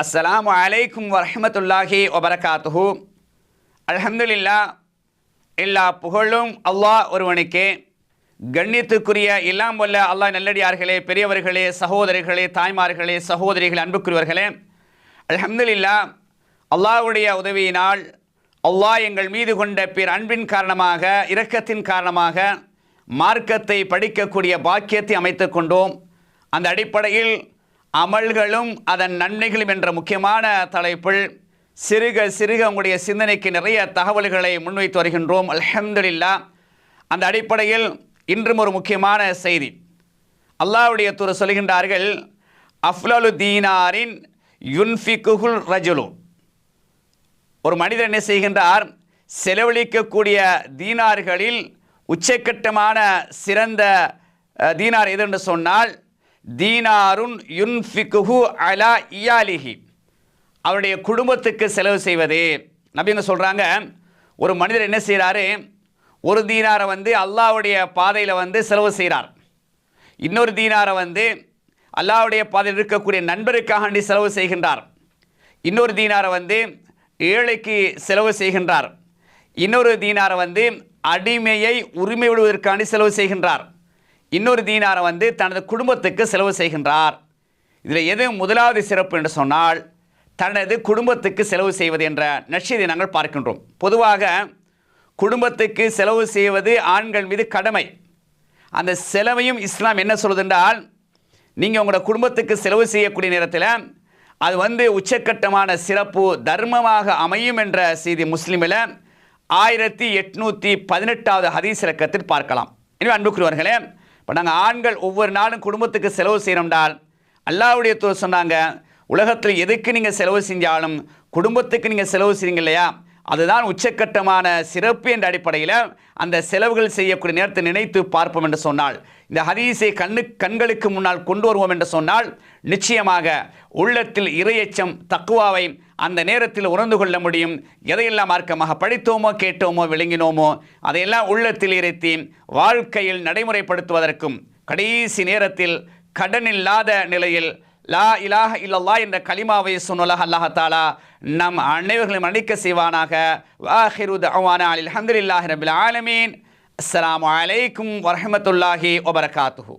அஸ்ஸலாமு அலைக்கும் வரமத்துல்லாஹி வபரகாத்துஹு அலமதுல்லா எல்லா புகழும் அல்லாஹ் ஒருவனுக்கே. கண்ணியத்துக்குரிய எல்லாம் வல்ல அல்லாஹ் நல்லடியார்களே பெரியவர்களே சகோதரிகளே தாய்மார்களே சகோதரிகளே அன்புக்குரியவர்களே. அலமதுல்லா அல்லாஹ்வுடைய உதவியினால் அல்லாஹ் எங்கள் மீது கொண்ட பிற அன்பின் காரணமாக இரக்கத்தின் காரணமாக மார்க்கத்தை படிக்கக்கூடிய பாக்கியத்தை அமைத்து கொண்டோம். அந்த அடிப்படையில் அமல்களும் அதன் நன்மைகளும் என்ற முக்கியமான தலைப்பில் சிறுக சிறுக உங்களுடைய சிந்தனைக்கு நிறைய தகவல்களை முன்வைத்து வருகின்றோம். அலமதுல்லா அந்த அடிப்படையில் இன்றும் ஒரு முக்கியமான செய்தி. அல்லாவுடைய தூர சொல்கின்றார்கள் அஃப்லலு தீனாரின் யுன்ஃபிகுல் ரஜுலு. ஒரு மனிதர் என்ன செய்கின்றார்? செலவழிக்கக்கூடிய தீனார்களில் உச்சக்கட்டமான சிறந்த தீனார் எது என்று சொன்னால் தீனாருன் யுன்ஃபிகுஹு அலா இயாலிஹி. அவருடைய குடும்பத்துக்கு செலவு செய்வது. நபிங்க சொல்கிறாங்க ஒரு மனிதர் என்ன செய்கிறாரு ஒரு தீனாரை வந்து அல்லாவுடைய பாதையில் வந்து செலவு செய்கிறார் இன்னொரு தீனாரை வந்து அல்லாவுடைய பாதையில் இருக்கக்கூடிய நண்பருக்காக வேண்டி செலவு செய்கின்றார். இன்னொரு தீனாரை வந்து ஏழைக்கு செலவு செய்கின்றார். இன்னொரு தீனாரை வந்து அடிமையை உரிமை விடுவதற்காண்டி செலவு செய்கின்றார். இன்னொரு தீனாரை வந்து தனது குடும்பத்துக்கு செலவு செய்கின்றார். இதில் எது முதலாவது சிறப்பு என்று சொன்னால் தனது குடும்பத்துக்கு செலவு செய்வது என்ற நற்செய்தியை நாங்கள் பார்க்கின்றோம். பொதுவாக குடும்பத்துக்கு செலவு செய்வது ஆண்கள் மீது கடமை. அந்த செலவையும் இஸ்லாம் என்ன சொல்லுது என்றால் நீங்கள் உங்களோட குடும்பத்துக்கு செலவு செய்யக்கூடிய நேரத்தில் அது வந்து உச்சக்கட்டமான சிறப்பு தர்மமாக அமையும் என்ற செய்தி முஸ்லீமில் ஆயிரத்தி எட்நூற்றி பதினெட்டாவது ஹதீஸ் இறக்கத்தில் பார்க்கலாம். எனவே அன்புக்குரியவர்களே இப்போ நாங்கள் ஆண்கள் ஒவ்வொரு நாளும் குடும்பத்துக்கு செலவு செய்கிறோம்டால் அல்லாவுடைய தூர் சொன்னாங்க உலகத்தில் எதுக்கு நீங்கள் செலவு செஞ்சாலும் குடும்பத்துக்கு நீங்கள் செலவு செய்கிறீங்க இல்லையா? அதுதான் உச்சக்கட்டமான சிறப்பு என்ற அடிப்படையில் அந்த செலவுகள் செய்யக்கூடிய நேரத்தை நினைத்து பார்ப்போம் என்று சொன்னால் இந்த ஹதீஸை கண்ணு கண்களுக்கு முன்னால் கொண்டு வருவோம் என்று சொன்னால் நிச்சயமாக உள்ளத்தில் இரையச்சம் தக்குவாவை அந்த நேரத்தில் உணர்ந்து கொள்ள முடியும். எதையெல்லாம் மார்க்கமாக படித்தோமோ கேட்டோமோ விளங்கினோமோ அதையெல்லாம் உள்ளத்தில் இருத்தி வாழ்க்கையில் நடைமுறைப்படுத்துவதற்கும் கடைசி நேரத்தில் கடன் இல்லாத நிலையில் லா இலாஹ இல்லல்லா என்ற கலிமாவை சொன்னலாக அல்லாஹ் தாலா நம் அனைவர்களையும் மன்னிக்க செய்வானாக வாஹிரு தஅவானா அல்ஹம்துலில்லாஹி ரபில் ஆலமீன் அஸ்ஸலாமு அலைக்கும் வரஹ்மத்துல்லாஹி வபரகாத்துஹு